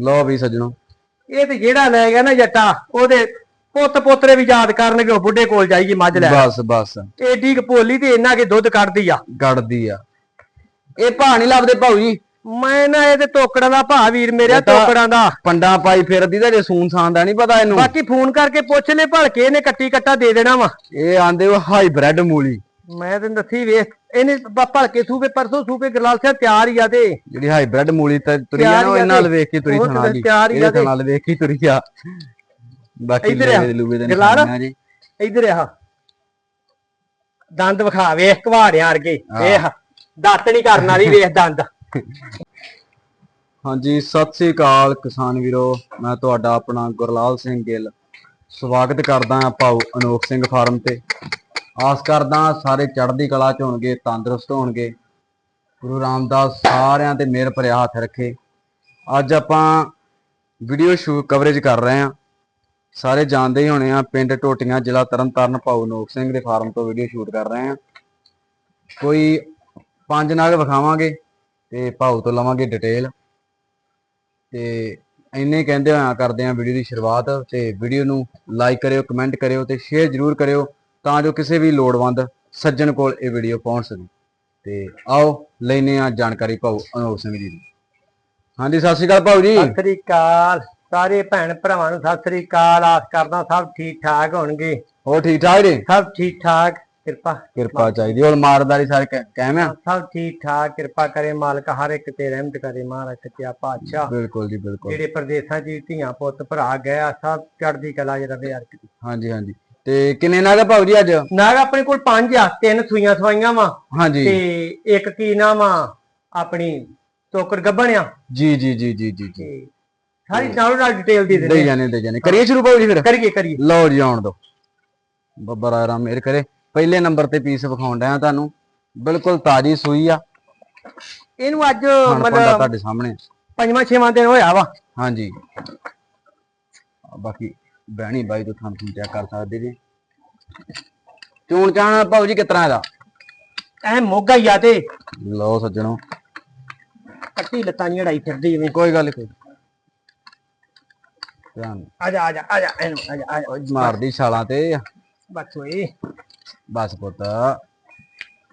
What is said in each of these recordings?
ਲਓ ਵੀ ਸੱਜਣੋ। ਇਹ ਤੇ ਜਿਹੜਾ ਲੈ ਗਿਆ ਨਾ ਜੱਟਾ ਉਹਦੇ ਪੁੱਤ ਪੋਤਰੇ ਵੀ ਯਾਦ ਕਰਨਗੇ ਉਹ ਬੁੱਢੇ ਕੋਲ ਜਾਈਏ ਮੱਝ ਲੈ ਬਸ ਬਸ। ਏਡੀ ਕੁ ਭੋਲੀ ਤੇ ਇੰਨਾ ਕੇ ਦੁੱਧ ਕੱਢਦੀ ਆ। ਗੜਦੀ ਆ। ਇਹ ਭਾ ਨਹੀਂ ਲੱਭਦੇ ਭਾਊ ਜੀ। ਮੈਂ ਨਾ ਇਹਦੇ ਟੋਕੜਾਂ ਦਾ ਭਾ ਵੀਰ ਮੇਰੇ ਇਹ ਤਾਂ- ਟੋਕੜਾਂ ਦਾ। ਪੰਡਾਂ ਪਾਈ ਫਿਰਦੀ ਤੇ ਜੇ ਸੂਨ ਸਾਨ ਦਾ ਨਹੀਂ ਪਤਾ ਇਹਨੂੰ। ਬਾਕੀ ਫੋਨ ਕਰਕੇ ਪੁੱਛ ਲੈ ਭਲਕੇ ਇਹਨੇ ਕੱਟੀ ਕੱਟਾ ਦੇ ਦੇਣਾ ਵਾ। ਇਹ ਆਂਦੇ ਉਹ ਹਾਈਬ੍ਰਿਡ ਮੂਲੀ। ਮੈਂ ਤੈਨੂੰ ਦੱਸੀ ਵੇਖ ਇਹਨੇ ਬ- ਭਲਕੇ ਸੂਪੇ ਪਰਸੋਂ ਸੂਪੇ ਗਰਲਾਲ ਸਿੰਘ ਤਿਆਰ ਹੀ ਆ ਤੇ। ਜਿਹੜੀ ਹਾਈਬ੍ਰਿਡ ਮੂਲੀ ਤੇ ਤੁਰੀ ਆ ਤਿਆਰ ਨਾ ਉਹ ਆ ਇਹਨਾਂ ਨਾਲ ਵੇਖ ਕੇ ਤੁਰੀ ਉਹ ਥਣਾ ਤੇ ਤਿਆਰ ਹੀ ਆ ਇਹਦੇ ਤੇ। ਨਾਲ ਵੇਖ ਕੇ ਤੁਰੀ ਆ। ਬਾਕੀ ਇੱਧਰ ਆ। ਲੂਵੇ ਦੇ ਜੀ। ਇਧਰ ਆ। ਦੰਦ ਵਿਖਾ ਵੇਖ ਘਵਾੜਿਆਂ ਵਰਗੇ। ਵੇਖ ਦੱਤ ਨਹੀਂ ਕਰਨ ਵਾਲੀ ਵੇਖ ਦੰਦ। ਹਾਂਜੀ ਸਤਿ ਸ੍ਰੀ ਅਕਾਲ ਕਿਸਾਨ ਵੀਰੋ। ਮੈਂ ਤੁਹਾਡਾ ਆਪਣਾ ਗੁਰਲਾਲ ਸਿੰਘ ਗਿੱਲ। ਸਵਾਗਤ ਕਰਦਾ ਹਾਂ ਭਾਊ ਅਨੋਖ ਸਿੰਘ ਫਾਰਮ ਤੇ। ਆਸ ਕਰਦਾ ਸਾਰੇ ਚੜ੍ਹਦੀ ਕਲਾ ਚ ਹੋਣਗੇ, ਤੰਦਰੁਸਤ ਹੋਣਗੇ। ਗੁਰੂ ਰਾਮਦਾਸ ਸਾਰਿਆਂ ਤੇ ਮਿਹਰ ਭਰਿਆ ਹੱਥ ਰੱਖੇ। ਅੱਜ ਆਪਾਂ ਵੀਡੀਓ ਸ਼ੂਟ ਕਵਰੇਜ ਕਰ ਰਹੇ ਹਾਂ। ਸਾਰੇ ਜਾਣਦੇ ਹੀ ਹੋਣੇ ਆ ਪਿੰਡ ਟੋਟੀਆਂ ਜ਼ਿਲ੍ਹਾ ਤਰਨਤਾਰਨ ਭਾਊ ਨੋਕ ਸਿੰਘ ਦੇ ਫਾਰਮ ਤੋਂ ਵੀਡੀਓ ਸ਼ੂਟ ਕਰ ਰਹੇ ਹਾਂ। ਕੋਈ ਪੰਜ ਨਾਗ ਵਿਖਾਵਾਂਗੇ ਤੇ ਭਾਊ ਤੋਂ ਲਵਾਂਗੇ ਡਿਟੇਲ ਤੇ ਇੰਨੇ ਕਹਿੰਦੇ ਹੋਇਆ ਕਰਦੇ ਆ ਵੀਡੀਓ ਦੀ ਸ਼ੁਰੂਆਤ ਤੇ ਵੀਡੀਓ ਨੂੰ ਲਾਈਕ ਕਰਿਓ ਕਮੈਂਟ ਕਰਿਓ ਤੇ ਸ਼ੇਅਰ ਜਰੂਰ ਕਰਿਓ। ਤਾਂ ਜੋ ਕਿਸੇ ਵੀ ਲੋੜਵੰਦ ਸੱਜਣ ਕੋਲ ਇਹ ਵੀਡੀਓ ਪਹੁੰਚ ਸਕੇ। ਤੇ ਆਓ ਲੈਨੇ ਆ ਜਾਣਕਾਰੀ ਭਾਊ ਅਨੋਖ ਸਿੰਘ ਜੀ ਦੀ। ਹਾਂਜੀ ਸਤਿ ਸ਼੍ਰੀ ਅਕਾਲ ਭਾਊ ਜੀ। ਸਤਿ ਸ੍ਰੀ ਅਕਾਲ। ਸਾਰੇ ਭੈਣ ਭਰਾਵਾਂ ਨੂੰ ਸਤਿ ਸ੍ਰੀ ਅਕਾਲ। ਆਸ ਕਰਦਾ ਸਭ ਠੀਕ ਠਾਕ ਹੋਣਗੇ। ਹੋਰ ਠੀਕ ਠਾਕ ਜੀ? ਸਭ ਠੀਕ ਠਾਕ। ਕਿਰਪਾ। ਕਿਰਪਾ ਚਾਹੀਦੀ ਹੋਰ ਮਾਰਦਾਰੀ ਸਾਰੇ ਕੈ- ਕਾਇਮ ਆ? ਸਭ ਠੀਕ ਠਾਕ। ਕਿਰਪਾ ਕਰੇ ਮਾਲਕ ਹਰ ਇੱਕ ਤੇ ਰਹਿਮਤ ਕਰੇ ਮਹਾਰਾਜ ਸੱਚਾ ਪਾਤਸ਼ਾਹ। ਬਿਲਕੁਲ ਜੀ ਬਿਲਕੁਲ। ਜਿਹੜੇ ਪ੍ਰਦੇਸਾਂ 'ਚ ਧੀਆਂ ਪੁੱਤ ਭਰਾ ਗਿਆ ਸਭ ਚੜ੍ਹਦੀ ਕਲਾ ਚ ਰਵੇ ਯਾਰ ਹਾਂਜੀ ਹਾਂਜੀ। ਤੇ ਕਿੰਨੇ ਨਾਗ ਆ ਭਾਊ ਜੀ ਅੱਜ? ਨਾਗ ਆਪਣੇ ਕੋਲ ਪੰਜ ਆ ਤਿੰਨ ਸੂਈਆਂ ਸਵਾਈਆਂ ਵਾ। ਹਾਂਜੀ। ਤੇ ਇੱਕ ਕੀ ਨਾਮ ਆ ਆਪਣੀ ਟੋਕਰ ਗੱਬਣਿਆ ਜੀ ਜੀ ਜੀ ਜੀ ਜੀ ਜੀ। ਤੇ ਸਾਰੀ ਨਾਲੋਂ ਨਾਲ ਡਿਟੇਲ ਦੇ ਦੇ ਦਿੰਦੇ ਜਾਣੇ ਦੇ ਜਾਣੇ। ਕਰੀਏ ਸ਼ੁਰੂ ਭਾਊ ਜੀ ਫਿਰ? ਕਰੀਏ ਕਰੀਏ। ਲਓ ਜੀ ਆਉਣ ਦੋ। ਬੱਬਾ ਰਾਏ ਰਾਮ ਮੇਰ ਕਰੇ ਪਹਿਲੇ ਨੰਬਰ ਤੇ ਪੀਸ ਵਿਖਾਉਣ ਡਿਆ ਤੁਹਾਨੂੰ। ਬਿਲਕੁਲ ਤਾਜੀ ਸੂਈ ਆ। ਇਹਨੂੰ ਅੱਜ ਮਤਲਬ ਤੁਹਾਡੇ ਸਾਹਮਣੇ। ਪੰਜਵਾਂ ਛੇਵਾਂ ਦਿਨ ਹੋਇਆ ਵਾ। ਹਾਂਜੀ। ਆ ਬਾਕੀ ਬਹਿਣੀ ਬਾਈ ਤੋਂ ਤੁਹਾਨੂੰ ਚੈੱਕ ਕਰ ਸਕਦੇ ਜੀ। ਚੂਣ ਚਾਣ ਭਾਊ ਜੀ ਕਿਤਨਾ ਇਹਦਾ? ਐ ਮੋਗਾ ਹੀ ਆ ਤੇ। ਲਓ ਸੱਜਣੋ। ਕੱਟੀ ਲੱਤਾਂ ਨਹੀਂ ਅੜਾਈ ਫਿਰਦੀ ਜਿਵੇਂ। ਕੋਈ ਗੱਲ ਕੋਈ ਧਿਆਨ ਆ ਜਾ ਆ ਜਾ ਆ ਜਾ ਇਹਨੂੰ ਆ ਜਾ ਆ ਜਾ। ਮਾਰਦੀ ਛਾਲਾਂ ਤੇ। ਬਸ ਓਏ। ਬਸ ਪੁੱਤ।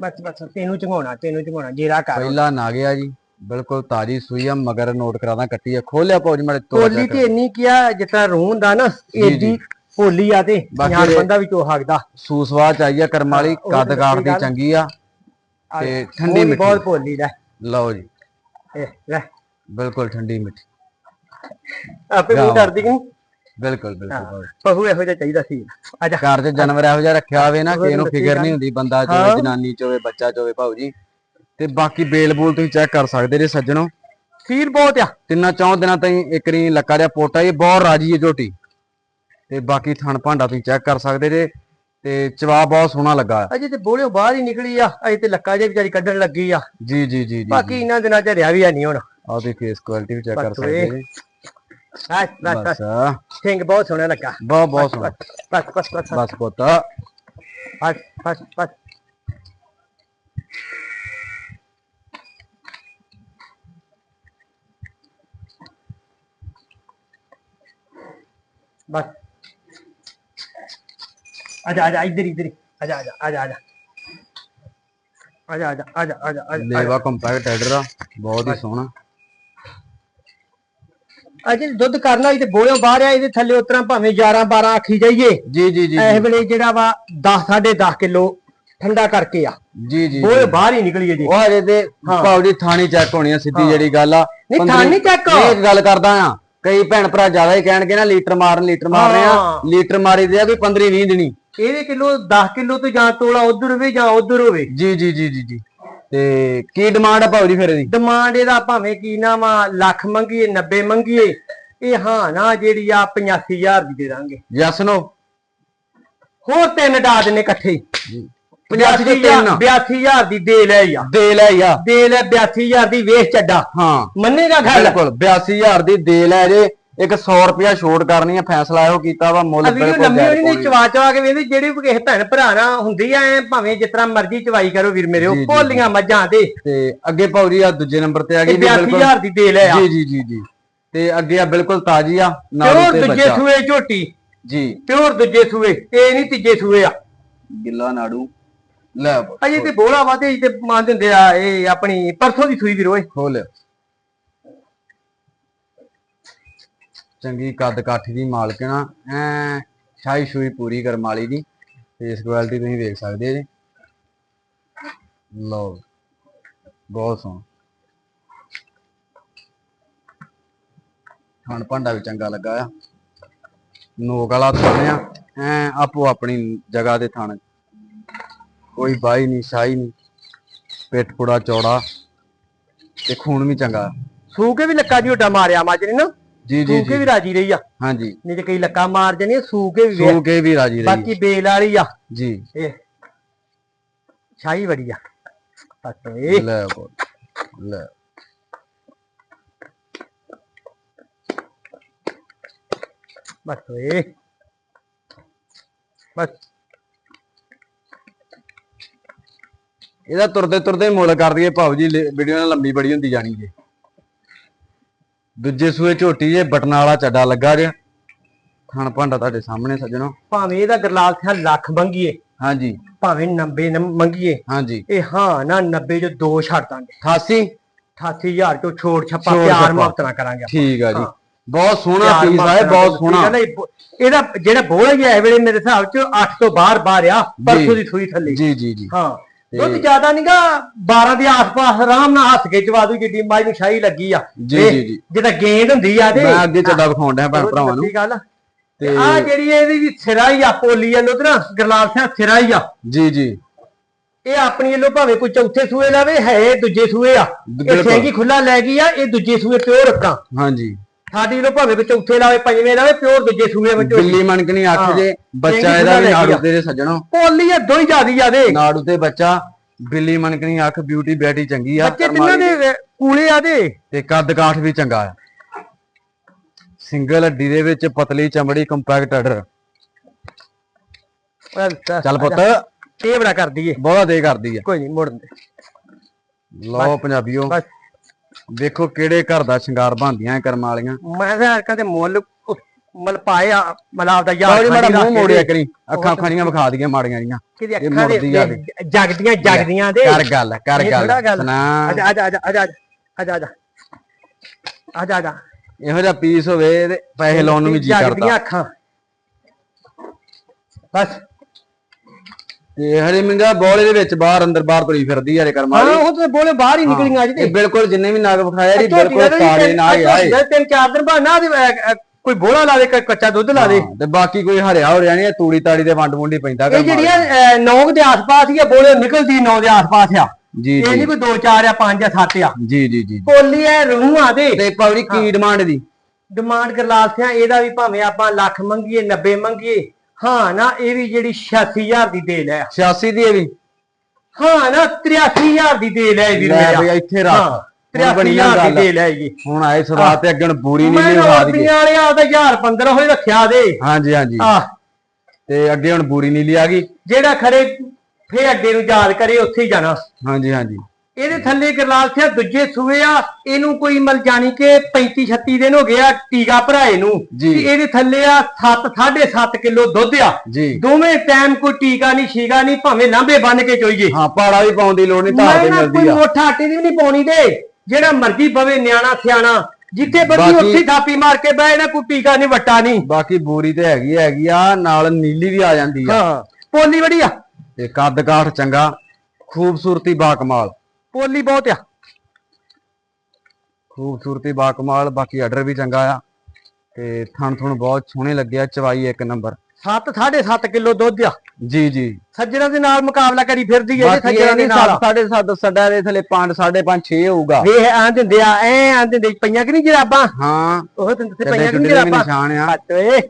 ਬਸ ਬਸ ਤੈਨੂੰ ਚੰਗਾਉਣਾ ਤੈਨੂੰ ਚੰਗਾਉਣਾ। ਜੀਰਾ ਕਰ। ਪਹਿਲਾ ਨਾ ਗਿਆ ਜੀ। ਬਿਲਕੁਲ ਤਾਜੀ ਸੂਈ ਆ ਮਗਰ ਨੋਟ ਕਰਾਦਾ ਕੱਟੀ ਆ। ਖੋਲਿਆ ਭਾਊ ਜੀ ਮੇਰੇ ਤੋੜ ਕੋਲੀ ਤੇ ਇੰਨੀ ਕਿਆ ਜਿੱਦਾਂ ਰੂਹ ਹੁੰਦਾ ਨਾ ਏਡੀ ਭੋਲੀ ਆ ਤੇ ਯਾਰ ਬੰਦਾ ਵੀ ਚੋ ਹੱਕਦਾ। ਸੂਸਵਾ ਚਾਹੀਏ ਕਰਮ ਵਾਲੀ ਕੱਦ ਸਹੀ ਦੀ। ਚੰਗੀ ਆ ਤੇ ਠੰਡੀ ਮਿੱਠੀ। ਬਹੁਤ ਭੋਲੀ ਲੈ ਲਓ ਜੀ। ਇਹ ਲੈ। ਬਿਲਕੁਲ ਠੰਡੀ ਮਿੱਠੀ। ਆਪੇ ਵੀ। ਕਰਦੀ ਕਿ ਬਿਲਕੁਲ ਬਿਲਕੁਲ ਪਹੂ ਇਹੋ ਜਿਹਾ ਚਾਹੀਦਾ ਸੀ। ਜਾ। ਘਰ 'ਚ ਜਾਨਵਰ ਇਹੋ ਜਿਹਾ ਰੱਖਿਆ ਹੋਵੇ ਨਾ ਕਿ ਇਹਨੂੰ ਫਿਕਰ। ਨਹੀਂ ਹੁੰਦੀ ਬੰਦਾ। ਚੋਵੇ ਜਨਾਨੀ ਚੋਵੇ ਬੱਚਾ ਚੋਵੇ ਭਾਊ ਜੀ। ਤੇ ਬਾਕੀ ਬੇਲ ਬੂਲ ਤੁਸੀਂ ਚੈੱਕ ਕਰ ਸਕਦੇ ਜੇ ਸੱਜਣੋ। ਸੀਰ ਬਹੁਤ ਆ ਤਿੰਨਾਂ ਚੌਂ ਦਿਨਾਂ ਤਾਈਂ ਇੱਕ ਰੀ ਲੱਕਾ ਜਿਹਾ ਪੋਟਾ ਇਹ ਬਹੁਤ ਰਾਜੀ ਹੈ ਝੋਟੀ। ਤੇ ਬਾਕੀ ਥਣ ਭਾਂਡਾ ਤੁਸੀਂ ਚੈੱਕ ਕਰ ਸਕਦੇ ਜੇ ਤੇ ਚਵਾ ਬਹੁਤ ਸੋਹਣਾ ਲੱਗਾ। ਅਜੇ ਤੇ ਬੋਲਿਓ ਬਾਹਰ ਹੀ ਨਿਕਲੀ ਆ ਅਜੇ ਤੇ ਲੱਕਾ ਜੇ ਵਿਚਾਰੀ ਕੱਢਣ ਲੱਗੀ ਆ। ਜੀ ਜੀ ਜੀ ਜੀ ਬਾਕੀ ਇਹਨਾਂ ਦਿਨਾਂ ਚ ਰਿਆ ਵੀ ਆ ਨਹੀਂ ਹੁਣ। ਆਹ ਤੁਸੀਂ ਫੇਸ ਕੁਆਲਿਟੀ ਵੀ ਚੈੱਕ ਕਰ ਸਕਦੇ। ਜੇ। ਬਸ ਬਸ ਬਸ। ਬਸ। ਸਿੰਘ ਬਹੁਤ ਸੋਹਣਾ ਲੱਗਾ। ਬਹੁਤ ਬਹੁਤ ਸੋਹਣਾ। ਬਸ ਬਸ ਬਸ। ਬਸ ਪੁੱਤ। ਬਸ ਬਸ ਬਸ। ਆਜਾ ਆਜਾ ਇੱਧਰ ਇੱਧਰ ਹੀ। ਆਜਾ ਆਜਾ ਆਜਾ ਆਜਾ ਆਜਾ ਆਜਾ ਆਜਾ ਆਜਾ ਆਜਾ ਲੇਵਾ ਕੰਪੈਕਟ ਹੈਡਰ ਆ ਬਹੁਤ ਹੀ ਸੋਹਣਾ ਅਜੇ ਦੁੱਧ ਕਰਨਾ ਹੀ ਤੇ ਬੋਲਿਓ ਬਾਹਰ ਆ ਇਹਦੇ ਥੱਲੇ ਉਤਰਾਂ ਭਾਵੇਂ 11 12 ਆਖੀ ਜਾਈਏ ਜੀ ਜੀ ਜੀ ਇਸ ਵੇਲੇ ਜਿਹੜਾ ਵਾ 10 10.5 ਕਿਲੋ ਠੰਡਾ ਕਰਕੇ ਆ ਜੀ ਜੀ ਬੋਲੇ ਬਾਹਰ ਹੀ ਨਿਕਲੀ ਜੀ ਉਹ ਹਜੇ ਤੇ ਭਾਉ ਜੀ ਥਾਣੀ ਚੈੱਕ ਹੋਣੀ ਆ ਸਿੱਧੀ ਜਿਹੜੀ ਗੱਲ ਆ ਨਹੀਂ, ਥਾਣੀ check? ਇੱਕ ਗੱਲ ਕਰਦਾ ਆ ਕਈ ਭੈਣ ਭਰਾ ਜ਼ਿਆਦਾ ਹੀ ਕਹਿਣਗੇ ਨਾ ਲੀਟਰ ਮਾਰਨ ਲੀਟਰ ਮਾਰ ਰਹੇ ਆ। ਲੀਟਰ ਮਾਰੀ ਦੇ ਆ ਕੋਈ 15 20 ਦਿਨੀ। ਇਹਦੇ ਕਿਲੋ 10 ਕਿਲੋ ਤੋਂ ਜਾਂ ਤੋਲਾ ਉਧਰ ਹੋਵੇ ਜਾਂ ਉਧਰ ਹੋਵੇ। ਜੀ ਜੀ ਜੀ ਜੀ ਜੀ। ਤੇ ਕੀ ਡਿਮਾਂਡ ਆ ਭਾਉ ਜੀ ਫਿਰ ਇਹਦੀ? ਡਿਮਾਂਡ ਇਹਦਾ ਭਾਵੇਂ ਕੀ ਨਾ ਵਾ ਲੱਖ ਮੰਗੀਏ 90 ਮੰਗੀਏ। ਇਹ ਹਾਂ ਨਾ ਜਿਹੜੀ ਆ 85000 ਦੀ ਦੇ ਦਾਂਗੇ। Yes no. ਹੋਰ ਤਿੰਨ ਡਾ ਦਿੰਨੇ ਇਕੱਠੇ ਹੀ। 85 ਤੇ ਤਿੰਨ 82000 ਦੀ ਦੇ ਲੈ ਆ। ਦੇ ਲੈ ਯਾ ਦੇ ਲੈ 82000 ਦੀ ਵੇਚ ਚੱਡਾ। ਹਾਂ। ਮੰਨੇਗਾ ਗੱਲ? ਬਿਲਕੁਲ 82000 ਦੀ ਦੇ ਲੈ ਜੇ। ਇੱਕ 100 ਰੁਪਿਆ ਛੋਟ ਕਰਨੀ ਆ ਫੈਸਲਾ ਇਹੋ ਕੀਤਾ ਵਾ ਮੁੱਲ ਵੀਡੀਓ ਬਿਲਕੁਲ ਲੰਮੀ ਹੋਣੀ ਨਹੀਂ ਚਵਾ ਚਵਾ ਕੇ ਵੇਂਦੇ ਜਿਹੜੀ ਵੀ ਕਿਸੇ ਭੈਣ ਭਰਾ ਨਾਲ ਹੁੰਦੀ ਆ ਐ ਭਾਵੇਂ ਜਿਸ ਤਰ੍ਹਾਂ ਮਰਜ਼ੀ ਚਵਾਈ ਕਰੋ ਵੀਰ ਮੇਰੇ ਉਹ ਭੋਲੀਆਂ ਮੱਝਾਂ ਦੇ। ਤੇ ਅੱਗੇ ਜੀ ਆ ਦੂਜੇ ਨੰਬਰ ਤੇ ਆ ਗਈ ਬਿਲਕੁਲ। 82000 ਦੀ ਦੇ ਲੈ ਆ। ਜੀ ਜੀ ਜੀ ਜੀ। ਤੇ ਅੱਗੇ ਆ ਬਿਲਕੁਲ ਤਾਜੀ ਆ ਨਾਲ ਉੱਤੇ ਦੂਜੇ ਸੂਏ ਝੋਟੀ। ਜੀ। ਪਿਓਰ ਦੂਜੇ ਸੂਏ ਇਹ ਨਹੀਂ ਤੀਜੇ ਸੂਏ ਆ। ਗਿੱਲਾ ਨਾੜੂ। ਲੈ ਬੋ ਅਜੇ ਤੇ ਬੋਲਾ ਵਾ ਤੇ ਤੇ ਮੰਨ ਦਿੰਦੇ ਆ ਇਹ ਆਪਣੀ ਪਰਸੋਂ ਦੀ ਸੂਈ ਦੀ ਰੋਏ ਖੋਲ। ਚੰਗੀ ਕੱਦ ਕਾਠੀ ਦੀ ਮਾਲਕਣਾ ਐ ਸ਼ਾਹੀ ਸ਼ੂਈ ਪੂਰੀ ਕਰਮ ਵਾਲੀ ਦੀ ਫੇਸ ਕੁਆਲਿਟੀ ਤੁਸੀਂ ਵੇਖ ਸਕਦੇ ਜੀ। ਲਓ ਬਹੁਤ ਸੋਹਣਾ। ਖਾਣ ਭਾਂਡਾ ਵੀ ਚੰਗਾ ਲੱਗਾ ਆ। ਨੋਕ ਵਾਲਾ ਥਾਣਿਆ ਐ ਆਪੋ ਆਪਣੀ ਜਗ੍ਹਾ ਦੇ ਥਾਣ ਕੋਈ ਬਾਈ ਨਹੀਂ ਸ਼ਾਹੀ ਨਹੀਂ ਪਿੱਠ ਪੂੜਾ ਚੌੜਾ ਤੇ ਖੂਨ ਵੀ ਚੰਗਾ। ਸੂ ਕੇ ਵੀ ਲੱਕਾ ਝੋਟਾ ਮਾਰਿਆ ਮੱਝ ਨੇ ਨਾ? ਜੀ ਜੀ ਸੂ ਕੇ ਵੀ ਰਾਜੀ ਰਹੀ ਆ। ਹਾਂਜੀ। ਨਹੀਂ ਤੇ ਕਈ ਲੱਕਾ ਮਾਰ ਜਣੀ ਸੂ ਕੇ ਵੀ। ਸੋ ਕੇ ਵੀ ਰਾਜੀ ਰਹੀ ਬਾਕੀ ਬੇਲ ਵਾਲੀ ਆ। ਜੀ। ਇਹ ਸ਼ਾਹੀ ਬੜੀ ਆ। ਬਸ ਇਹ ਲੈ ਬੋਲ ਲੈ। ਬਸ ਇਹ ਬਸ। ਇਹਦਾ ਤੁਰਦੇ ਤੁਰਦੇ ਮੁੱਲ ਕਰ ਦਈਏ ਭਾਉ ਜੀ ਵੀਡੀਓ ਨਾਲ ਲੰਬੀ ਬੜੀ ਹੁੰਦੀ ਜਾਣੀ ਜੇ। ਦੂਜੇ ਸੂਏ ਝੋਟੀ ਜੇ ਬਟਨਾ ਵਾਲਾ ਚੱਡਾ ਲੱਗਾ ਜੇ। ਖਾਣ ਭਾਂਡਾ ਤੁਹਾਡੇ ਸਾਹਮਣੇ ਸੱਜਣੋ। ਭਾਵੇਂ ਇਹਦਾ ਗਰਲਾਲ ਸਿਆ ਲੱਖ ਮੰਗੀਏ। ਹਾਂਜੀ। ਭਾਵੇਂ 90 ਨੰ- ਮੰਗੀਏ। ਹਾਂਜੀ। ਇਹ ਹਾਂ ਨਾ 90 ਜੋ ਦੋ ਛੱਡ ਦਾਂਗੇ। 88 88000 ਚੋਂ ਛੋੜ ਛੱਪਾ ਪਿਆਰ। ਮੁਹੱਬਤ ਨਾਲ ਕਰਾਂਗੇ। ਠੀਕ ਆ ਜੀ। ਬਹੁਤ ਸੋਹਣਾ ਪੀਸ ਨਾਲ ਬਹੁਤ ਸੋਹਣਾ। ਆ ਇਹਦਾ ਜਿਹੜਾ ਬੋਲ ਗਿਆ ਇਹ ਵੇਲੇ ਮੇਰੇ ਹਿਸਾਬ ਚ 8 ਤੋਂ ਬਾਹਰ ਬਾਹਰ ਆ ਪਰਸੋਂ ਦੀ ਸੂਈ ਥੱਲੇ। ਜੀ ਜੀ ਜੀ। ਹਾਂ। ਦੁੱਧ ਜ਼ਿਆਦਾ ਨਹੀਂਗਾ 12 ਦੇ ਆਸ-ਪਾਸ ਆਰਾਮ ਨਾਲ ਹੱਸ ਕੇ ਚਵਾ ਦੂ ਜਿੱਡੀ ਮਾਈ ਨੂੰ ਸ਼ਾਹੀ ਲੱਗੀ ਆ। ਜੀ, ਜੀ, ਜੀ। ਜਿਹਦਾ ਗੇਂਦ ਹੁੰਦੀ ਆ ਤੇ ਮੈਂ ਅੱਗੇ ਚੱਡਾ ਵਿਖਾਉਣ ਡਿਆ ਭੈਣ ਭਰਾਵਾਂ ਨੂੰ। ਗੱਲ ਆ। ਤੇ ਆ ਜਿਹੜੀ ਇਹਦੀ ਵੀ ਸਿਰਾ ਹੀ ਆ ਪੋਲੀ ਵੱਲੋਂ ਤੇ ਨਾ ਗਰਲਾਲ ਸਿੰਘ ਸਿਰਾ ਹੀ ਆ। ਜੀ ਜੀ। ਇਹ ਆਪਣੀ ਵੱਲੋਂ ਭਾਵੇਂ ਕੋਈ ਚੌਥੇ ਸੂਏ ਲਾਵੇ ਹੈ ਦੂਜੇ ਸੂਏ ਆ। ਇਹ। ਸੈਂਗੀ ਖੁੱਲਾ ਲੈ ਗਈ ਆ ਇਹ ਦੂਜੇ ਸੂਏ ਪਿਓਰ ਰੱਖਾਂ। ਹਾਂਜੀ। ਸਾਡੀ ਵੱਲੋਂ ਭਾਵੇਂ ਕੋਈ ਚੌਥੇ ਲਾਵੇ ਪੰਜਵੇਂ ਲਾਵੇ ਪਿਓਰ ਦੂਜੇ ਸੂਏ ਵਿੱਚ ਬਿੱਲੀ ਮਣਕਣੀ ਅੱਖ ਹਾਂ। ਜੇ ਬੱਚਾ ਇਹਦਾ ਵੀ ਨਾੜੂ। ਤੇਰੇ ਸੱਜਣੋ। ਪੋਲੀ ਇਹ ਦੋ ਹੀ ਜ਼ਿਆਦੀ ਜਿਆਦੇ ਨਾੜੂ ਤੇ ਬੱਚਾ ਬਿੱਲੀ ਮਣਕਣੀ ਅੱਖ ਬਿਊਟੀ ਬੈਟੀ ਚੰਗੀ ਆ। ਬੱਚੇ ਤਿੰਨਾਂ ਦੇ ਕੂਲੇ ਆ ਦੇ। ਤੇ ਕੱਦ ਕਾਠ ਵੀ ਚੰਗਾ ਆ। ਸਿੰਗਲ ਹੱਡੀ ਦੇ ਵਿੱਚ ਪਤਲੀ ਚਮੜੀ ਕੰਪੈਕਟ ਆਰਡਰ ਚੱਲ ਪੁੱਤ। ਇਹ ਬੜਾ ਕਰ ਦਈਏ ਬਹੁਤਾ ਦੇ ਕਰਦੀ ਆ ਕੋਈ ਨਹੀਂ ਮੁੜਨ ਦੇ ਲਓ ਪੰਜਾਬੀਓ। ਦੇਖੋ ਕਿਹੜੇ ਘਰ ਦਾ ਸ਼ਿੰਗਾਰ ਬਣਦੀਆਂ ਇਹ ਕਰਮ ਵਾਲੀਆਂ। ਮੈਂ ਕਿਹਾ ਕਦੇ ਮੁੱਲ ਮਲਪਾਇਆ ਮਲਾਬ ਦਾ ਯਾਰ ਥੋੜੀ ਮੂੰਹ ਮੋੜਿਆ ਕਰੀ ਅੱਖਾਂ ਖਾਣੀਆਂ ਵਿਖਾ ਦੀਆਂ ਮਾੜੀਆਂ ਜੀਆਂ ਕਿਹਦੀ ਅੱਖਾਂ ਦੇ ਜਗਦੀਆਂ ਦੇ। ਕਰ ਗੱਲ ਕਰ ਗੱਲ ਸੁਣਾ। ਇਹੋ ਜਿਹਾ ਪੀਸ ਹੋਵੇ ਪੈਸੇ ਲਾਉਣ ਨੂੰ ਵੀ ਜੀ ਕਰਦਾ। ਅੱਖਾਂ। ਬਸ। ਤੇ ਹਰੇ ਮਿੰਗਾ ਬੋਲੇ ਦੇ ਵਿੱਚ ਬਾਹਰ ਅੰਦਰ ਬਾਹਰ ਤੁਰੀ ਫਿਰਦੀ ਆ ਰੇ ਕਰਮ ਹਾਂ ਉਹ ਤਾਂ ਬੋਲੇ ਬਾਹਰ ਹੀ ਨਿਕਲੀਆਂ ਅੱਜ ਇਹ ਤੇ ਬਿਲਕੁਲ ਜਿੰਨੇ ਵੀ ਨਾਗ ਵਿਖਾਇਆ ਜੀ ਬਿਲਕੁਲ ਨਾਲ ਹੀ ਆਏ। ਦਾ ਤਿੰਨ ਚਾਰ ਦਿਨ ਬਾਅਦ ਨਾ ਉਹਦੇ, ਅਹ, ਅਹ, ਕੋਈ ਬੋਲਾ ਲਾ ਦੇ ਕੱਚਾ ਦੁੱਧ ਲਾ ਦੇ। ਹਾਂ, ਤੇ ਬਾਕੀ ਕੋਈ ਹਰਿਆ ਹੋ ਰਿਹਾ ਨਹੀਂ ਤੂੜੀ ਤਾੜੀ ਦੇ ਵੰਡ ਵੁੰਡੀ ਪੈਂਦਾ ਇਹ ਕਰਮ ਜਿਹੜੀਆਂ 9 ਦੇ ਆਸ-ਪਾਸ ਹੀ ਆ ਬੋਲੇ ਨਿਕਲਦੀ 9 ਦੇ ਆਸ-ਪਾਸ ਆ। ਜੀ ਇਹ ਜੀ। ਨਹੀਂ ਕੋਈ 2 4 ਆ 5 ਆ 7 ਆ। ਜੀ ਜੀ ਜੀ। ਕੋਲੀ ਐ ਰੂਹਾਂ ਦੇ। ਤੇ ਪੌੜੀ ਕੀ ਡਿਮਾਂਡ ਦੀ? ਡਿਮਾਂਡ ਗਰਲਾਲ ਸਿਆ ਇਹਦਾ ਵੀ ਭਾਵੇਂ ਆਪਾਂ ਲੱਖ ਮੰਗੀਏ 90 ਮੰਗੀਏ ਹਾਂ ਨਾ ਇਹ ਵੀ ਜਿਹੜੀ 86000 ਦੀ ਦੇ ਲੈ 86 ਦੀ ਇਹ ਵੀ? ਹਾਂ ਨਾ 83000 ਦੀ ਦੇ ਲੈ ਵੀ ਲੈ ਬਈ ਇੱਥੇ ਰੱਖ। ਹੁਣ ਬਣੀ ਆ 83000 ਦੀ ਗੱਲ। ਦੇ ਲੈ ਜੀ। ਹੁਣ ਆਏ ਸਵਾਦ ਤੇ ਅੱਗਣ ਬੂਰੀ ਮੈਂ ਨਹੀਂ ਲਿਖਾ ਦਈਏ। ਰੋਟੀਆਂ ਵਾਲੇ ਆ ਤਾਂ 1015 ਹੋਈ ਰੱਖਿਆ ਦੇ। ਹਾਂਜੀ ਹਾਂਜੀ। ਆ ਤੇ ਅੱਗੇ ਹੁਣ ਬੂਰੀ ਨੀਲੀ ਆ ਗਈ। ਜਿਹੜਾ ਖਰੇ ਫੇ ਅੱਡੇ ਨੂੰ ਯਾਦ ਕਰੇ ਉੱਥੇ ਹੀ ਜਾਣਾ। ਹਾਂਜੀ ਹਾਂਜੀ। ਇਹਦੇ ਥੱਲੇ ਗਰਲਾਲ ਸਿਆ ਦੂਜੇ ਸੂਏ ਆ ਇਹਨੂੰ ਕੋਈ ਮਲ ਜਾਣੀ ਕਿ 35 36 ਦਿਨ ਹੋ ਗਏ ਆ ਟੀਕਾ ਭਰਾਏ ਨੂੰ। ਤੇ ਇਹਦੇ ਥੱਲੇ ਆ 7 7.5 ਕਿਲੋ ਦੁੱਧ ਆ। ਦੋਵੇਂ ਟਾਈਮ ਕੋਈ ਟੀਕਾ ਨਹੀਂ ਸ਼ੀਗਾ ਨਹੀਂ ਭਾਵੇਂ ਲਾਂਬੇ ਬੰਨ ਕੇ ਚੋਈਏ। ਹਾਂ ਪਾੜਾ ਵੀ ਪਾਉਣ ਦੀ ਲੋੜ ਨਹੀਂ ਤੇ ਮਿਲਦੀ ਕੋਈ ਆ। ਮੋਠਾ ਆਟੇ ਦੀ ਵੀ ਨਹੀਂ ਪਾਉਣੀ ਤੇ। ਜਿਹੜਾ ਮਰਜ਼ੀ ਪਵੇ ਨਿਆਣਾ ਸਿਆਣਾ ਜਿੱਥੇ ਬਾਕੀ- ਉੱਥੇ ਥਾਪੀ ਮਾਰ ਕੇ ਬਹਿ ਨਾ ਕੋਈ ਟੀਕਾ ਨਹੀਂ ਵੱਟਾ ਨਹੀਂ ਬਾਕੀ ਬੂਰੀ ਤੇ ਹੈਗੀ ਹੈਗੀ ਆ ਨਾਲ ਨੀਲੀ ਵੀ ਆ ਜਾਂਦੀ ਆ। ਹਾਂ ਪੋਲੀ ਬੜੀ ਆ। ਤੇ ਕੱਦ ਕਾਠ ਚੰਗਾ ਖੂਬਸੂਰਤੀ ਬਾ ਕਮਾਲ ਪੋਲੀ ਬਹੁਤ ਆ। ਖੂਬਸੂਰਤੀ ਬਾ ਕਮਾਲ ਬਾਕੀ ਆਰਡਰ ਵੀ ਚੰਗਾ ਆ। ਤੇ ਥਣ ਥਣ ਬਹੁਤ ਸੋਹਣੇ ਲੱਗਿਆ ਚਵਾਈ ਇੱਕ ਨੰਬਰ। 7 7.5 ਕਿਲੋ ਦੁੱਧ ਆ। ਜੀ ਜੀ। ਸੱਜਣਾ ਦੇ ਨਾਲ ਮੁਕਾਬਲਾ ਕਰੀ ਫਿਰਦੀ ਹੈ ਜੀ ਬਾਕੀ ਸੱਜਣਾ ਇਹ ਦੇ ਨਾਲ 7 7.5 ਸੱਡਾ ਦੇ ਥਲੇ 5 5.5 6 ਹੋਊਗਾ। ਵੇ ਆਂ ਦਿੰਦੇ ਆ ਐ ਆਂ ਦਿੰਦੇ। ਪਈਆਂ ਕਿ ਨਹੀਂ ਜਰਾਬਾਂ? ਹਾਂ। ਉਹ ਤੇ ਪਈਆਂ ਕਿ ਨਹੀਂ ਜਰਾਬਾਂ? ਨਿਸ਼ਾਨ ਆ। ਹੱਟ ਓਏ।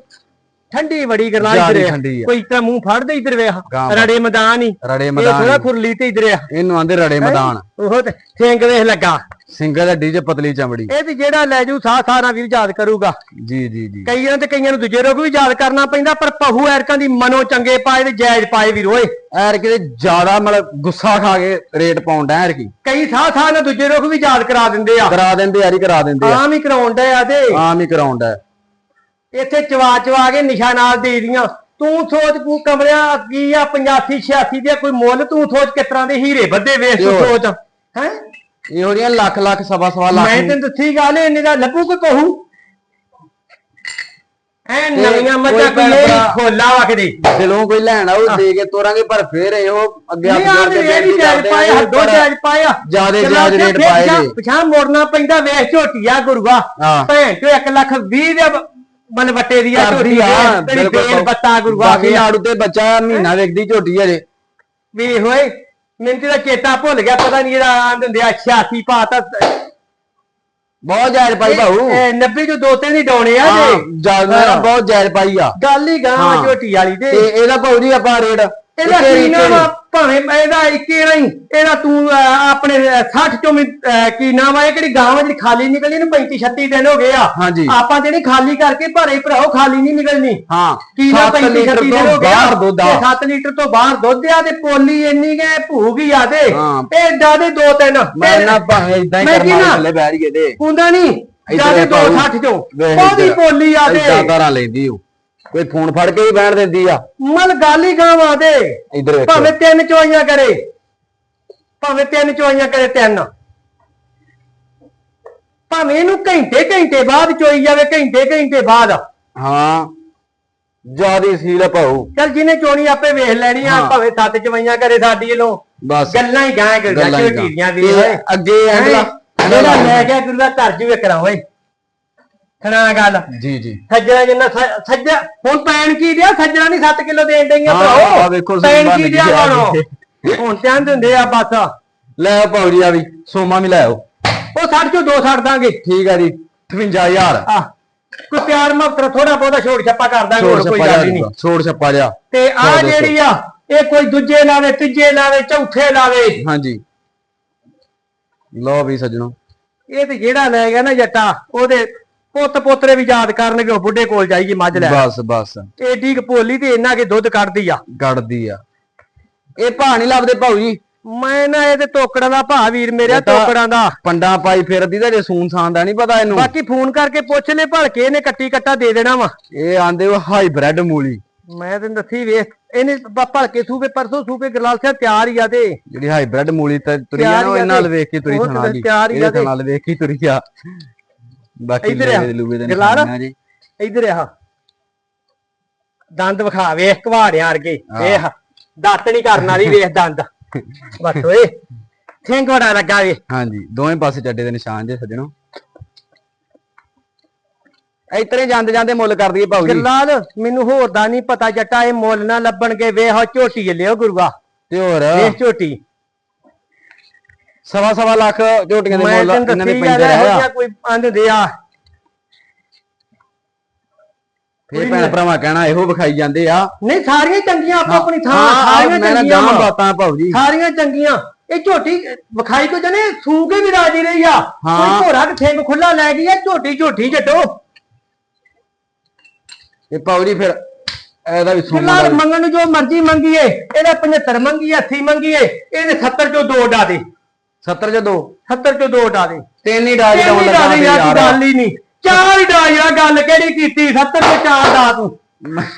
ਠੰਡੀ ਬੜੀ ਗਰਲਾ ਇਧਰ। ਕੋਈ ਤਾਂ ਮੂੰਹ ਫੜਦੇ ਇਧਰ ਵੇਖ। ਰੜੇ ਮੈਦਾਨ ਹੀ। ਰੜੇ ਇਹ ਮੈਦਾਨ ਥੋੜਾ ਹੀ। ਖੁਰਲੀ ਤੇ ਇਧਰ ਆ। ਇਹਨੂੰ ਆਂਦੇ ਰੜੇ ਮੈਦਾਨ। ਉਹ ਤੇ ਸਿੰਘ ਵੇਖ ਲੱਗਾ। ਸਿੰਗਲ ਹੱਡੀ 'ਚ ਪਤਲੀ ਚਮੜੀ। ਇਹ ਤੇ ਜਿਹੜਾ ਲੈ ਜੂ ਸਾਹ ਸਾਹ ਨਾਲ ਵੀ ਯਾਦ ਕਰੂਗਾ। ਜੀ ਜੀ ਜੀ। ਕਈਆਂ ਤੇ ਕਈਆਂ ਨੂੰ ਦੂਜੇ ਰੋਗ ਵੀ ਯਾਦ ਕਰਨਾ ਪੈਂਦਾ ਪਰ ਪਹੂ ਐਰਕਾਂ ਦੀ ਮਨੋ ਚੰਗੇ ਪਾਏ ਤੇ ਜਾਇਜ਼ ਪਾਏ ਵੀ ਰੋਏ ਐਰ ਕਿਤੇ ਜ਼ਿਆਦਾ ਮਤਲਬ ਗੁੱਸਾ ਖਾ ਕੇ ਰੇਟ ਪਾਉਂਦਾ ਐਰ ਕੀ ਕਈ ਸਾਹ ਸਾਹ ਨਾਲ ਦੂਜੇ ਰੋਗ ਵੀ ਯਾਦ ਕਰਾ ਦਿੰਦੇ ਆ। ਕਰਾ ਦਿੰਦੇ ਯਾਰੀ ਕਰਾ ਦਿੰਦੇ ਆ। ਆਮ ਹੀ ਕਰਾਉਣ ਡਏ ਆ ਤੇ। ਆਮ ਹੀ ਕਰਾਉਂਦਾ ਇੱਥੇ ਚਵਾ ਚਵਾ ਕੇ ਨਿਸ਼ਾ ਨਾਲ ਦੇ ਦੀਆਂ। ਤੂੰ ਸੋਚ ਤੂੰ ਕਮਰਿਆ ਕੀ ਆ 85 86 ਦੇ ਕੋਈ ਮੁੱਲ ਤੂੰ ਸੋਚ ਕਿਸ ਤਰ੍ਹਾਂ ਦੇ ਹੀਰੇ ਬੱਦੇ ਵੇਖ ਤੂੰ ਤੇ। ਸੋਚ। ਹੈ? ਇਹੋ ਜਿਹੀਆਂ ਲੱਖ ਲੱਖ ਸਵਾ ਸਵਾ ਲੱਖ ਮੈਂ ਤੈਨੂੰ ਦੱਸੀ ਗੱਲ ਇਹਨੇ ਦਾ ਲੱਭੂ ਕੋਈ ਕਹੂ? ਐ ਨਵੀਆਂ ਮੱਝਾਂ ਕੋਈ ਖੋਲਾ ਵਖਦੇ ਦਿਲੋਂ ਕੋਈ ਲੈਣ ਆਉ ਦੇ ਕੇ ਤੋਰਾਂਗੇ ਪਰ ਫੇਰ ਇਹੋ ਅੱਗੇ ਨਹੀਂ ਆ ਵੀ ਇਹ ਵੀ ਜਾਇਜ਼ ਪਾਇਆ ਦੋ ਜਾਇਜ਼ ਪਾਇਆ। ਜ਼ਿਆਦੇ ਜਾਇਜ਼ ਰੇਟ ਪਾਏ ਜੀ ਪਛਾਣ ਮੋੜਨਾ ਪੈਂਦਾ ਵੇਖ ਝੋਟੀਆ ਗੁਰੂਆ। ਭੈਣ ਚੋ 1 ਲੱਖ 20 ਦੇ ਬਨਵੱਟੇ ਦੀ ਆ ਝੋਟੀ ਆ ਤੇਰੀ ਬੇਲ ਬੱਤਾ ਗੁਰੂਆ ਬਾਕੀ ਨਾੜੂ ਤੇ ਬੱਚਾ ਮਹੀਨਾ ਵੇਖਦੀ ਝੋਟੀ ਹਜੇ ਵੀ ਹੋਏ ਮੈਨੂੰ ਤਾਂ ਚੇਤਾ ਭੁੱਲ ਗਿਆ ਪਤਾ ਨਹੀਂ ਇਹਦਾ ਆਂ ਦਿੰਦੇ ਆ 86 ਪਾਤਾ ਬਹੁਤ ਜਾਇਜ਼ ਪਾਈ ਭਾਊ 90 ਚੋਂ ਦੋ ਤਿੰਨ ਹੀ ਡਾਉਣੇ ਆ ਜੇ। ਹਾਂ। ਬਹੁਤ ਜਾਇਜ਼ ਪਾਈ ਆ। ਗੱਲ ਹੀ ਗਾਂ। ਝੋਟੀ ਵਾਲੀ ਤੇ ਇਹਦਾ ਭਾਊ ਜੀ ਆਪਾਂ ਰੇਟ ਇਹਦਾ ਕੀ ਨਾਮ ਆ? ਭਾਵੇਂ ਇਹਦਾ ਇੱਕੇ ਨਹੀਂ ਇਹਦਾ ਤੂੰ ਆਪਣੇ 60 ਚੋਂ ਕੀ ਨਾਮ ਆ? ਇਹ ਕਿਹੜੀ ਗਾਂ ਜਿਹੜੀ ਖਾਲੀ ਨਿਕਲੀ ਇਹਨੂੰ 35 36 ਦਿਨ ਹੋ ਗਏ ਆ। ਆਪਾਂ ਜਿਹੜੀ ਖਾਲੀ ਕਰਕੇ ਭਰੇ ਭਰਾਓ ਖਾਲੀ ਨਹੀਂ ਨਿਕਲਣੀ। ਹਾਂ ਕੀ ਨਾ 7 35 ਲੀਟਰ 36 ਦਿਨ ਤੋਂ ਹੋ ਗਏ ਬਾਹਰ ਦੁੱਧ ਆ। 7 ਲੀਟਰ ਤੋਂ ਬਾਹਰ ਦੁੱਧ ਆ ਤੇ ਪੋਲੀ ਇੰਨੀ ਗਏ ਭੂਗੀ ਆ ਤੇ ਹਾਂ। ਇਹ ਡਾਦੇ ਦੋ ਤਿੰਨ। ਮੈਂ ਨਾ ਭਾਵੇਂ ਇਦਾਂ ਹੀ ਕਰਨਾ ਨਾ? ਥੱਲੇ ਬੈਠ ਗਏ ਤੇ। ਹੁੰਦਾ ਨਹੀਂ ਜਿਆਦੇ 260 ਚੋਂ। ਉਹਦੀ ਪੋਲੀ ਆ ਤੇ ਇਦਾਂ ਧਾਰਾਂ ਲੈਂਦੀ ਉਹ ਕੋਈ ਫੋਨ ਫੜ ਕੇ ਹੀ ਬੈਠ ਦਿੰਦੀ ਆ? ਮਲ ਗੱਲ ਹੀ ਗਾਵਾਂ ਦੇ। ਇਧਰ ਵੇਖੋ। ਭਾਵੇਂ ਤਿੰਨ ਚੋਈਆਂ ਕਰੇ। ਭਾਵੇਂ ਤਿੰਨ ਚੋਈਆਂ ਕਰੇ ਤਿੰਨ। ਭਾਵੇਂ ਇਹਨੂੰ ਘੰਟੇ ਘੰਟੇ ਬਾਅਦ ਚੋਈ ਜਾਵੇ ਘੰਟੇ ਘੰਟੇ ਬਾਅਦ। ਹਾਂ ਜਿਆਦੀ ਸੀਲ ਆ ਭਾਊ ਚਲ ਜਿਹਨੇ ਚੋਣੀ ਆਪੇ ਵੇਖ ਲੈਣੀ ਆ ਹਾਂ। ਭਾਵੇਂ ਸੱਤ ਚਵਈਆਂ ਕਰੇ ਸਾਡੀ ਵੱਲੋਂ। ਬਸ। ਗੱਲਾਂ ਹੀ ਗਾਂ ਕਰਦਾ ਤੇ ਓਏ ਅੱਗੇ ਐਂਗਲਾ ਜਿਹੜਾ ਲੈ ਗਿਆ ਗੁਰੂ ਦਾ ਘਰ ਜੂ ਵੇਖਣਾ ਓਏ। ਖਣਾ ਗੱਲ? ਜੀ ਜੀ। ਸੱਜਣਾ ਜਿੰਨਾ ਸ- ਸੱਜਾ ਹੁਣ ਪੈਣ ਕੀ ਦਿਆ? ਸੱਜਣਾ ਨਹੀਂ 7 ਕਿਲੋ ਦੇਣ ਡਈਆਂ ਹਾਂ, ਭਰਾਓ। ਆਹ ਵੇਖੋ ਪੈਣ ਬਣ ਕੀ ਦਿਆ ਵਾਲੋ ਹੁਣ? ਧਿਆਨ ਦਿੰਦੇ ਆ ਬਸ। ਲੈ ਜੀ ਆ ਵੀ ਸੋਮਾ ਵੀ ਲੈ ਆਓ। ਉਹ ਛੱਡ ਚੋਂ ਦੋ ਛੱਡ ਦਾਂਗੇ। ਠੀਕ ਆ ਜੀ 58000 ਆ ਕੋਈ ਪਿਆਰ ਮਾਤਰ ਥੋੜਾ ਬਹੁਤਾ ਛੋੜ ਛੱਪਾ ਕਰ ਦਾਂਗੇ ਛੋੜ ਹੋਰ ਕੋਈ ਛੱਪਾ ਗੱਲ ਨਹੀਂ। ਛੋੜ ਛੱਪਾ ਜਾ ਤੇ ਆ। ਜਿਹੜੀ ਆ ਇਹ ਕੋਈ ਦੂਜੇ ਲਾਵੇ ਤੀਜੇ ਲਾਵੇ ਚੌਥੇ ਲਾਵੇ। ਹਾਂਜੀ। ਲਓ ਵੀ ਸੱਜਣੋ। ਇਹ ਤੇ ਜਿਹੜਾ ਲੈ ਗਿਆ ਨਾ ਜੱਟਾ ਉਹਦੇ ਪੁੱਤ ਪੋਤਰੇ ਵੀ ਯਾਦ ਕਰਨਗੇ ਉਹ ਬੁੱਢੇ ਕੋਲ ਜਾਈਏ ਮੱਝ ਲੈ। ਬਸ ਬਸ। ਏਡੀ ਕੁ ਭੋਲੀ ਤੇ ਇੰਨਾ ਕੇ ਦੁੱਧ ਕੱਢਦੀ ਆ। ਗੜਦੀ ਆ। ਇਹ ਭਾ ਨਹੀਂ ਲੱਭਦੇ ਭਾਊ ਜੀ। ਮੈਂ ਨਾ ਇਹਦੇ ਤੋਕੜਾਂ ਦਾ ਭਾ ਵੀਰ ਮੇਰੇ ਇਹ ਤਾਂ- ਤੋਕੜਾਂ ਦਾ। ਪੰਡਾ ਪਾਈ ਫਿਰਦੀ ਤਾਂ ਜੇ ਸੂਨ ਸਾਨ ਦਾ ਨਹੀਂ ਪਤਾ ਇਹਨੂੰ। ਬਾਕੀ ਫੋਨ ਕਰਕੇ ਪੁੱਛ ਲੈ ਭਲਕੇ ਇਹਨੇ ਕੱਟੀ ਕੱਟਾ ਦੇ ਦੇਣਾ ਵਾ। ਇਹ ਆਂਦੇ ਉਹ ਹਾਈਬ੍ਰਿਡ ਮੂਲੀ। ਮੈਂ ਤੈਨੂੰ ਦੱਸੀ ਵੇਖ ਇਹਨੇ ਭਲਕੇ ਸੂਪੇ ਪਰਸੋਂ ਸੂਪੇ ਗਰਲਾਲ ਸਿੰਘ ਤਿਆਰ ਹੀ ਆ ਤੇ। ਜਿਹੜੀ ਹਾਈਬ੍ਰਿਡ ਮੂਲੀ ਤੇ ਤੁਰੀ ਆ ਨਾ ਇਹ ਨਾਲ ਤੇ। ਵੇਖ ਕੇ ਤੁਰੀ ਤੇ ਸੁਣਾ ਗਈ ਤਿਆਰ ਹੀ ਆ ਇਹਦੇ ਤੇ। ਨਾਲ ਵੇਖ ਕੇ ਤੁਰੀ ਆ। ਬਾਕੀ ਇੱਧਰ ਆ। ਲੂਵੇ ਲੂਵੇ ਦੇ ਜਲਾਲ? ਨਿਸ਼ਾਨੀਆਂ ਜੀ। ਇਧਰ ਆ ਦੰਦ ਵਿਖਾ ਵੇਖ ਘਵਾੜਿਆਂ ਵਰਗੇ। ਵੇਖ ਦਾਤ ਨਹੀਂ ਕਰਨ ਵਾਲੀ ਵੇਖ ਦੰਦ। ਬਸ ਓਏ ਬੜਾ ਲੱਗਾ ਵੇ। ਹਾਂਜੀ ਦੋਵੇਂ ਪਾਸੇ ਚੱਡੇ ਦੇ ਨਿਸ਼ਾਨ ਜੇ ਸੱਜਣੋ। ਇਤਰੇ ਜਾਂਦੇ ਜਾਂਦੇ ਮੁੱਲ ਕਰ ਦਈਏ ਭਾਊ ਜੀ। ਗਰਲਾਲ ਮੈਨੂੰ ਹੋਰ ਦਾ ਨਹੀਂ ਪਤਾ ਜੱਟਾ ਇਹ ਮੁੱਲ ਨਾ ਲੱਭਣਗੇ। ਵੇਖ ਝੋਟੀ ਲਿਓ ਗੁਰੂਆ। ਤੇ ਹੋਰ? ਵੇਖ ਝੋਟੀ। ਸਵਾ ਸਵਾ ਲੱਖ ਝੋਟੀਆਂ ਦੇ ਮੈਂ ਮੁੱਲ ਇਹਨਾਂ ਦੇ ਪੈਂਦੇ ਰਹੇ ਆ। ਕੋਈ ਆਂਦੇ ਆ। ਫੇਰ ਭੈਣ ਭਰਾਵਾਂ ਕਹਿਣਾ ਇਹੋ ਵਿਖਾਈ ਜਾਂਦੇ ਆ। ਨਹੀਂ ਸਾਰੀਆਂ ਚੰਗੀਆਂ ਆਪੋ ਆਪਣੀ ਥਾਂ ਸਾਰੀਆਂ ਮੈਂ ਨਾ ਚੰਗੀਆਂ ਵਾਂ। ਬਾਤਾਂ ਭਾਊ ਜੀ ਸਾਰੀਆਂ ਚੰਗੀਆਂ। ਇਹ ਝੋਟੀ ਵਿਖਾਈ ਕੋ ਜਨੇ ਸੂ ਕੇ ਵੀ ਰਾਜੀ ਰਹੀ ਆ। ਹਾਂ। ਕੋਈ ਘੋੜਾ ਕਿ ਸਿੰਘ ਖੁੱਲਾ ਲੈ ਗਈ ਆ ਝੋਟੀ ਝੋਟੀ ਜੱਟੋ। ਇਹ ਭਾਊ ਜੀ ਫਿਰ ਇਹਦਾ ਵੀ ਫਿਲਹਾਲ ਮੰਗਣ ਨੂੰ ਜੋ ਮਰਜ਼ੀ ਮੰਗੀਏ ਇਹਦੇ 75 ਮੰਗੀਏ 80 ਮੰਗੀਏ ਇਹਦੇ 70 ਚੋਂ ਦੋ ਡਾ ਦੇ। 70 ਚ ਦੋ 70 ਚੋਂ ਦੋ ਡਾ ਦੇ। ਤਿੰਨ ਹੀ ਡਾਜ ਡਾ ਦੇ ਯਾਰ। ਕੋਈ ਗੱਲ ਹੀ ਨਹੀਂ। ਚਾਰ ਹੀ ਡਾ ਯਾਰ ਗੱਲ ਕਿਹੜੀ ਕੀਤੀ? 70 ਚੋਂ ਚਾਰ ਡਾ ਤੂੰ।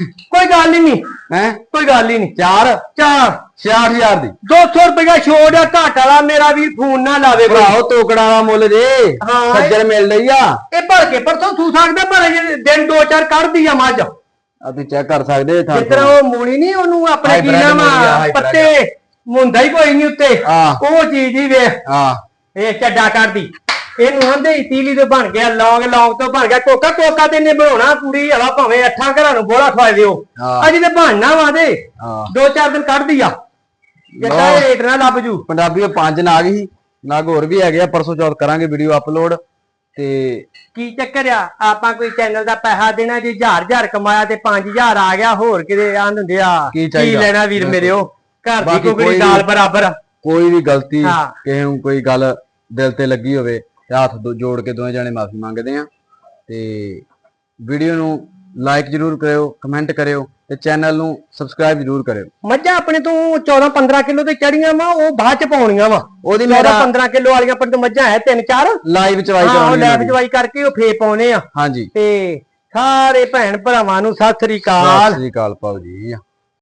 ਕੋਈ ਗੱਲ ਹੀ ਨਹੀਂ। ਹੈ? ਕੋਈ ਗੱਲ ਹੀ ਨਹੀਂ। ਚਾਰ? ਚਾਰ। 66000 ਦੀ। 200 ਰੁਪਇਆ ਛੋੜ ਆ ਘਾਟ ਵਾਲਾ ਮੇਰਾ ਵੀਰ ਫੋਨ ਨਾ ਲਾਵੇ ਭਰਾਓ ਤੋਕੜਾ ਦਾ ਮੁੱਲ ਇਹ- ਸੱਜਣ ਮਿਲ ਲਈ ਆ। ਇਹ ਭਰ ਕੇ ਪਰਸੋਂ ਤੂੰ ਸਕਦਾ ਅਜੇ ਦਿਨ ਦੋ ਚਾਰ ਕੱਢਦੀ ਆ ਮੱਝ। ਆ ਤੁਸੀਂ ਚੈੱਕ ਕਰ ਸਕਦੇ ਥਾਂ ਤਰ੍ਹਾਂ ਉਹ ਮੂਲੀ ਨਹੀਂ ਉਹਨੂੰ ਆਪਣੇ ਕੀ ਨਾਮ। ਪੱਤੇ। ਮੁੰਦਾ ਹੀ ਕੋਈ ਨਹੀਂ ਉੱਤੇ। ਉਹ ਚੀਜ਼ ਹੀ ਵੇਖ। ਆ ਇਹ ਚੱਡਾ ਕਰਦੀ। ਇਹਨੂੰ ਆਂਦੇ ਹੀ ਤੀਲੀ ਤੋਂ ਬਣ ਗਿਆ ਲੌਂਗ ਲੌਂਗ ਤੋਂ ਬਣ ਗਿਆ। ਕੋਕਾ ਕੋਕਾ ਤੇ ਨੇ ਬਣਾਉਣਾ ਪੂਰੀ ਹਵਾ ਭਾਵੇਂ ਅੱਠਾਂ ਘਰਾਂ ਨੂੰ ਬੋਲਾ ਖਵਾ ਦਿਓ। ਹਾਂ। ਅਜੇ ਤੇ ਬਣਨਾ ਵਾ ਦੇ। ਹਾਂ। ਦੋ ਚਾਰ ਦਿਨ ਕੱਢਦੀ ਆ ਜੱਟਾ ਲਓ। ਰੇਟ ਨਾ ਲੱਭ ਜੂ। ਪੰਜਾਬੀ ਉਹ ਪੰਜ ਨਾਗ ਹੀ। ਨਾਗ ਹੋਰ ਵੀ ਹੈਗੇ ਆ ਪਰਸੋਂ ਚੌਥ ਕਰਾਂਗੇ ਵੀਡੀਓ ਅਪਲੋਡ ਤੇ ਕੀ ਚੱਕਰ ਆ? ਆਪਾਂ ਕੋਈ ਚੈਨਲ ਦਾ ਪੈਸਾ ਦੇਣਾ ਜੇ ਹਜ਼ਾਰ ਹਜ਼ਾਰ ਕਮਾਇਆ ਤੇ 5000 ਆ ਗਿਆ ਹੋਰ ਕਿਤੇ ਆਂ ਹੁੰਦੇ ਆ? ਕੀ ਚਾਹੀਦਾ? ਲੈਣਾ ਵੀਰ ਮੇਰਿਓ ਘਰ ਦੀ ਬਾਕੀ ਕੋਈ ਵੀ- ਬਰਾਬਰ ਆ। ਕੋਈ ਵੀ ਗਲਤੀ ਹਾਂ। ਕਿਸੇ ਨੂੰ ਕੋਈ ਗੱਲ ਦਿਲ ਤੇ ਲੱਗੀ ਹੋਵੇ ਤੇ ਹੱਥ ਦੋ- ਜੋੜ ਕੇ ਦੋਵੇਂ ਜਣੇ ਮਾਫੀ ਮੰਗਦੇ ਆ ਤੇ ਵੀਡੀਓ ਨੂੰ ਲਾਈਕ ਜਰੂਰ ਕਰਿਓ ਕਮੈਂਟ ਕਰਿਓ ਤੇ ਚੈਨਲ ਨੂੰ ਸਬਸਕ੍ਰਾਈਬ ਜਰੂਰ ਕਰਿਓ। ਮੱਝਾਂ ਆਪਣੇ ਤੋਂ 14 15 ਕਿਲੋ ਤੇ ਚੜੀਆਂ ਵਾ ਉਹ ਬਾਅਦ ਚ ਪਾਉਣੀਆਂ ਵਾ। ਉਹਦੀ 14 ਮੇਰਾ 15 ਕਿਲੋ ਵਾਲੀਆਂ ਆਪਣੇ ਤੋਂ ਮੱਝਾਂ ਹੈ ਤਿੰਨ ਚਾਰ। ਲਾਈਵ ਚਵਾਈ ਹਾਂ ਉਹ ਕਰਾਉਣੀ ਲੈਬ ਹੈ ਜਵਾਈ ਕਰਕੇ ਉਹ ਫੇ ਪਾਉਣੇ ਆ। ਹਾਂਜੀ। ਤੇ ਸਾਰੇ ਭੈਣ ਭਰਾਵਾਂ ਨੂੰ ਸਤਿ ਸ੍ਰੀ ਸਤਿ ਅਕਾਲ ਸ੍ਰੀ ਅਕਾਲ ਭਾਉ ਜੀ।